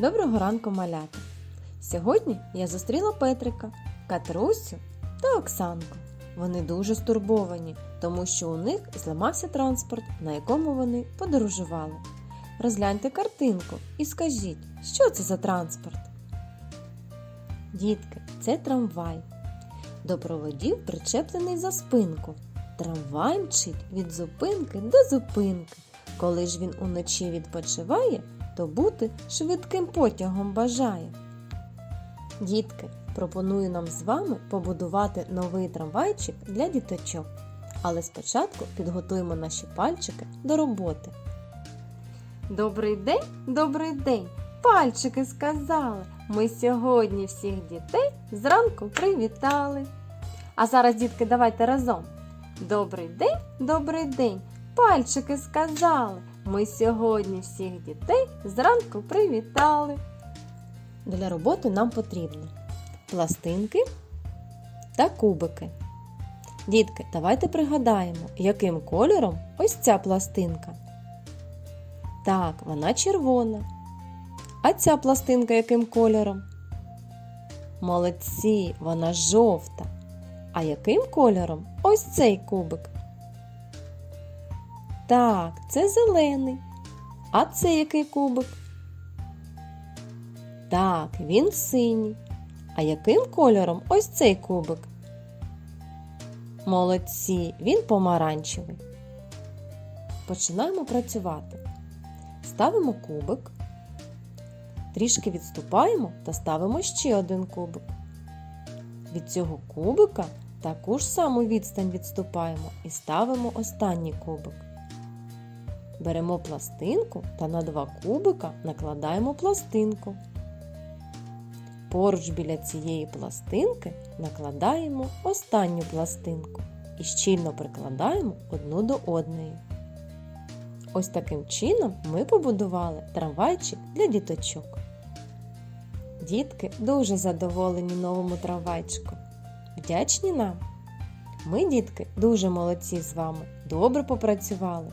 Доброго ранку, малята! Сьогодні я зустріла Петрика, Катрусю та Оксанку. Вони дуже стурбовані, тому що у них зламався транспорт, на якому вони подорожували. Розгляньте картинку і скажіть, що це за транспорт? Дітки, це трамвай. До проводів причеплений за спинку. Трамвай мчить від зупинки до зупинки. Коли ж він уночі відпочиває, то бути швидким потягом бажає. Дітки, пропоную нам з вами побудувати новий трамвайчик для діточок. Але спочатку підготуємо наші пальчики до роботи. Добрий день, добрий день! Пальчики сказали. Ми сьогодні всіх дітей зранку привітали. А зараз, дітки, давайте разом. Добрий день, добрий день! Пальчики сказали. Ми сьогодні всіх дітей зранку привітали. Для роботи нам потрібно пластинки та кубики. Дітки, давайте пригадаємо, яким кольором ось ця пластинка. Так, вона червона. А ця пластинка яким кольором? Молодці, вона жовта. А яким кольором ось цей кубик? Так, це зелений. А це який кубик? Так, він синій. А яким кольором ось цей кубик? Молодці, він помаранчевий. Починаємо працювати. Ставимо кубик, трішки відступаємо та ставимо ще один кубик. Від цього кубика таку ж саму відстань відступаємо і ставимо останній кубик. Беремо пластинку та на два кубика накладаємо пластинку. Поруч біля цієї пластинки накладаємо останню пластинку і щільно прикладаємо одну до одної. Ось таким чином ми побудували трамвайчик для діточок. Дітки дуже задоволені новому трамвайчику. Вдячні нам! Ми, дітки, дуже молодці з вами, добре попрацювали.